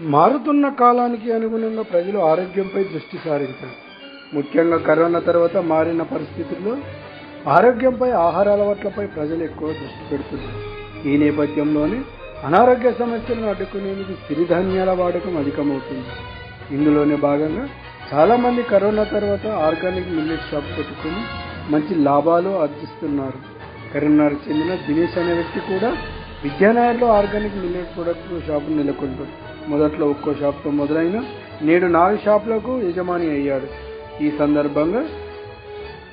మారుతున్న కాలానికి అనుగుణంగా ప్రజలు ఆరోగ్యంపై దృష్టి సారించారు. ముఖ్యంగా కరోనా తర్వాత మారిన పరిస్థితుల్లో ఆరోగ్యంపై ఆహార అలవాట్లపై ప్రజలు ఎక్కువ దృష్టి పెడుతున్నారు. ఈ నేపథ్యంలోనే అనారోగ్య సమస్యలను అడ్డుకునేందుకు సిరిధాన్యాల వాడకం అధికమవుతుంది. ఇందులోనే భాగంగా చాలామంది కరోనా తర్వాత ఆర్గానిక్ మిల్లెట్ షాప్ పెట్టుకుని మంచి లాభాలు ఆర్జిస్తున్నారు. కరీంనగర్ చెందిన దినేష్ అనే వ్యక్తి కూడా విద్యానగర్లో ఆర్గానిక్ మిల్లెట్ ప్రొడక్ట్ షాపు నెలకొంటుంది మొదట్లో ఒక్కో షాప్తో మొదలైన నేడు నాలుగు షాపులకు యజమాని అయ్యాడు. ఈ సందర్భంగా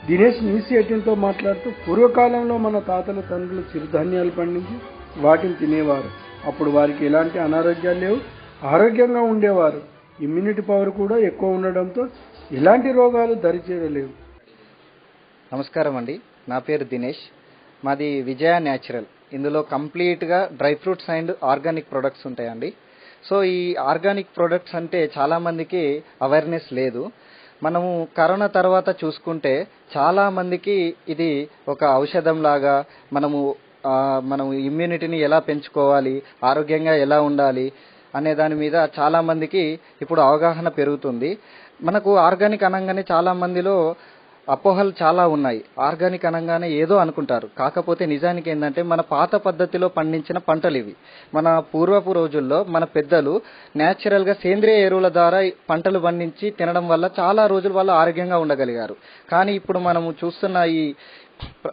దినేష్ న్యూస్ ఎయిటీన్తో మాట్లాడుతూ పూర్వకాలంలో మన తాతలు తండ్రులు చిరుధాన్యాలు పండించి వాటిని తినేవారు. అప్పుడు వారికి ఎలాంటి అనారోగ్యాలు లేవు ఆరోగ్యంగా ఉండేవారు. ఇమ్యూనిటీ పవర్ కూడా ఎక్కువ ఉండడంతో ఎలాంటి రోగాలు దరిచేరలేవు. నమస్కారం అండి. నా పేరు దినేష్. మాది విజయ న్యాచురల్. ఇందులో కంప్లీట్గా dry fruits and organic products ఉంటాయండి. సో ఈ ఆర్గానిక్ ప్రొడక్ట్స్ అంటే చాలా మందికి అవేర్నెస్ లేదు. మనము కరోనా తర్వాత చూసుకుంటే చాలా మందికి ఇది ఒక ఔషధం లాగా మనము మనం ఇమ్యూనిటీని ఎలా పెంచుకోవాలి ఆరోగ్యంగా ఎలా ఉండాలి అనే దాని మీద చాలా మందికి ఇప్పుడు అవగాహన పెరుగుతుంది. మనకు ఆర్గానిక్ అనగానే చాలా మందిలో అపోహలు చాలా ఉన్నాయి. ఆర్గానిక్ అనగానే ఏదో అనుకుంటారు. కాకపోతే నిజానికి ఏంటంటే మన పాత పద్ధతిలో పండించిన పంటలు ఇవి. మన పూర్వపు రోజుల్లో మన పెద్దలు న్యాచురల్గా సేంద్రియ ఎరువుల ద్వారా పంటలు పండించి తినడం వల్ల చాలా రోజులు వాళ్ళు ఆరోగ్యంగా ఉండగలిగారు. కానీ ఇప్పుడు మనము చూస్తున్న ఈ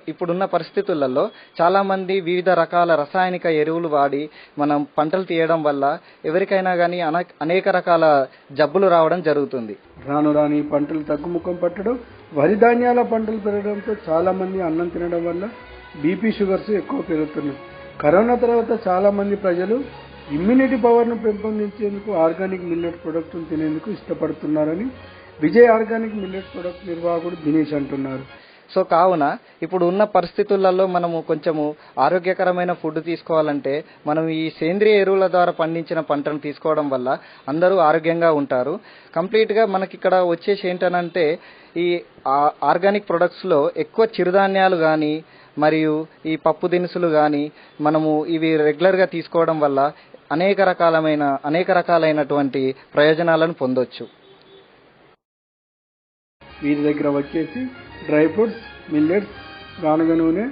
ఇప్పుడున్న పరిస్థితులలో చాలామంది వివిధ రకాల రసాయనిక ఎరువులు వాడి మనం పంటలు తీయడం వల్ల ఎవరికైనా కానీ అనేక రకాల జబ్బులు రావడం జరుగుతుంది. రాను రాని పంటలు తగ్గుముఖం పట్టడం వరి ధాన్యాల పంటలు పెరగడంతో చాలా మంది అన్నం తినడం వల్ల బీపీ షుగర్స్ ఎక్కువ పెరుగుతున్నాయి. కరోనా తర్వాత చాలా మంది ప్రజలు ఇమ్యూనిటీ పవర్ను పెంపొందించేందుకు ఆర్గానిక్ మిల్లెట్ ప్రొడక్ట్ను తినేందుకు ఇష్టపడుతున్నారని విజయ్ ఆర్గానిక్ మిల్లెట్ ప్రొడక్ట్ నిర్వాహకుడు దినేష్ అంటున్నారు. సో కావున ఇప్పుడు ఉన్న పరిస్థితులలో మనము కొంచెము ఆరోగ్యకరమైన ఫుడ్ తీసుకోవాలంటే మనం ఈ సేంద్రియ ఎరువుల ద్వారా పండించిన పంటను తీసుకోవడం వల్ల అందరూ ఆరోగ్యంగా ఉంటారు. కంప్లీట్గా మనకి ఇక్కడ వచ్చేసి ఏంటనంటే ఈ ఆర్గానిక్ ప్రొడక్ట్స్లో ఎక్కువ చిరుధాన్యాలు కానీ మరియు ఈ పప్పు దినుసులు కానీ మనము ఇవి రెగ్యులర్గా తీసుకోవడం వల్ల అనేక రకాలమైన అనేక రకాలైనటువంటి ప్రయోజనాలను పొందొచ్చు. వీరి దగ్గర వచ్చేసి డ్రై ఫ్రూట్స్ మిల్లెట్స్ గానుగ నూనె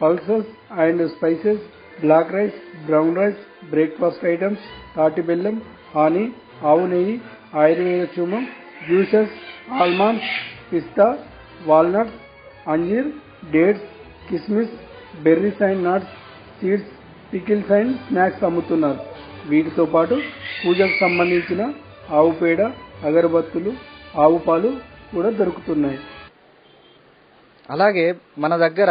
pulses and spices black rice brown rice breakfast items తాటి బెల్లం హానీ ఆవు నెయ్యి ఆయుర్వేద చూమం జ్యూసెస్ ఆల్మండ్స్ పిస్తా వాల్నట్స్ అంజీర్ డేట్స్ కిస్మిస్ berries and nuts seeds pickles and snacks అమ్ముతున్నారు. వీటితో పాటు పూజకు సంబంధించిన ఆవు పేడ అగరబత్తులు ఆవు పాలు కూడా దొరుకుతున్నాయి. అలాగే మన దగ్గర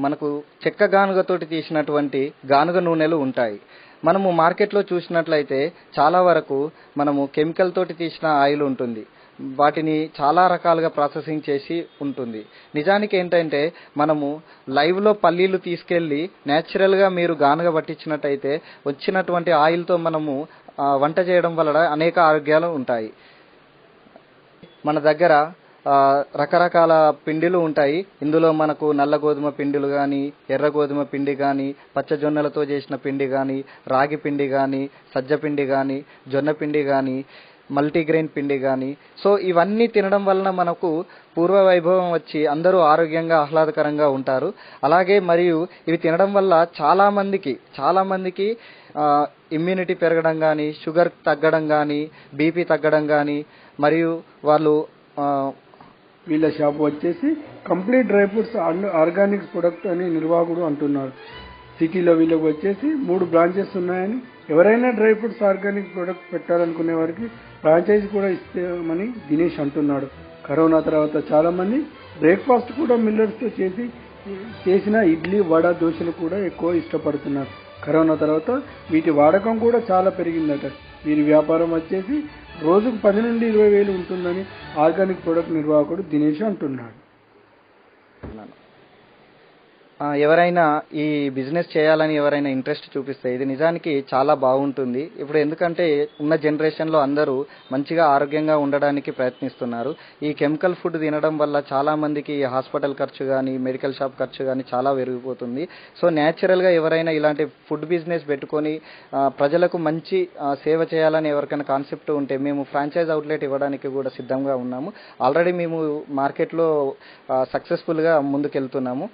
మనకు చెక్క గానుగతోటి తీసినటువంటి గానుగ నూనెలు ఉంటాయి. మనము మార్కెట్లో చూసినట్లయితే చాలా వరకు మనము కెమికల్ తోటి తీసిన ఆయిల్ ఉంటుంది. వాటిని చాలా రకాలుగా ప్రాసెసింగ్ చేసి ఉంటుంది. నిజానికి ఏంటంటే మనము లైవ్లో పల్లీలు తీసుకెళ్ళి న్యాచురల్గా మీరు గానుగ పట్టించినట్టయితే వచ్చినటువంటి ఆయిల్తో మనము వంట చేయడం వలన అనేక ఆరోగ్యాలు ఉంటాయి. మన దగ్గర రకరకాల పిండిలు ఉంటాయి. ఇందులో మనకు నల్ల గోధుమ పిండిలు కానీ ఎర్ర గోధుమ పిండి కానీ పచ్చజొన్నలతో చేసిన పిండి కానీ రాగి పిండి కానీ సజ్జ పిండి కానీ జొన్న పిండి కానీ మల్టీగ్రెయిన్ పిండి కానీ సో ఇవన్నీ తినడం వలన మనకు పూర్వ వైభవం వచ్చి అందరూ ఆరోగ్యంగా ఆహ్లాదకరంగా ఉంటారు. అలాగే మరియు ఇవి తినడం వల్ల చాలా మందికి చాలా మందికి ఇమ్యూనిటీ పెరగడం కానీ షుగర్ తగ్గడం కానీ బీపీ తగ్గడం కానీ మరియు వాళ్ళు వీళ్ళ షాప్ వచ్చేసి complete dry fruits and organics product అని నిర్వాహకుడు అంటున్నారు. సిటీలో వీళ్ళకి వచ్చేసి మూడు బ్రాంచెస్ ఉన్నాయని. ఎవరైనా డ్రై ఫ్రూట్స్ ఆర్గానిక్ ప్రొడక్ట్ పెట్టాలనుకునే వారికి ఫ్రాంచైజ్ కూడా ఇస్తామని దినేష్ అంటున్నాడు. కరోనా తర్వాత చాలామంది బ్రేక్ఫాస్ట్ కూడా మిల్లర్స్తో చేసి చేసిన ఇడ్లీ వడ దోశలు కూడా ఎక్కువ ఇష్టపడుతున్నారు. కరోనా తర్వాత వీటి వాడకం కూడా చాలా పెరిగిందట. వీరి వ్యాపారం వచ్చేసి రోజుకు పది నుండి ఇరవై వేలు ఉంటుందని ఆర్గానిక్ ప్రొడక్ట్ నిర్వాహకుడు దినేష్ అంటున్నాడు. ఎవరైనా ఈ బిజినెస్ చేయాలని ఎవరైనా ఇంట్రెస్ట్ చూపిస్తే ఇది నిజానికి చాలా బాగుంటుంది. ఇప్పుడు ఎందుకంటే ఉన్న జనరేషన్లో అందరూ మంచిగా ఆరోగ్యంగా ఉండడానికి ప్రయత్నిస్తున్నారు. ఈ కెమికల్ ఫుడ్ తినడం వల్ల చాలా మందికి హాస్పిటల్ ఖర్చు కానీ మెడికల్ షాప్ ఖర్చు కానీ చాలా పెరిగిపోతుంది. సో న్యాచురల్గా ఎవరైనా ఇలాంటి ఫుడ్ బిజినెస్ పెట్టుకొని ప్రజలకు మంచి సేవ చేయాలని ఎవరికైనా కాన్సెప్ట్ ఉంటే మేము ఫ్రాంచైజ్ అవుట్లెట్ ఇవ్వడానికి కూడా సిద్ధంగా ఉన్నాము. ఆల్రెడీ మేము మార్కెట్లో సక్సెస్ఫుల్గా ముందుకెళ్తున్నాము.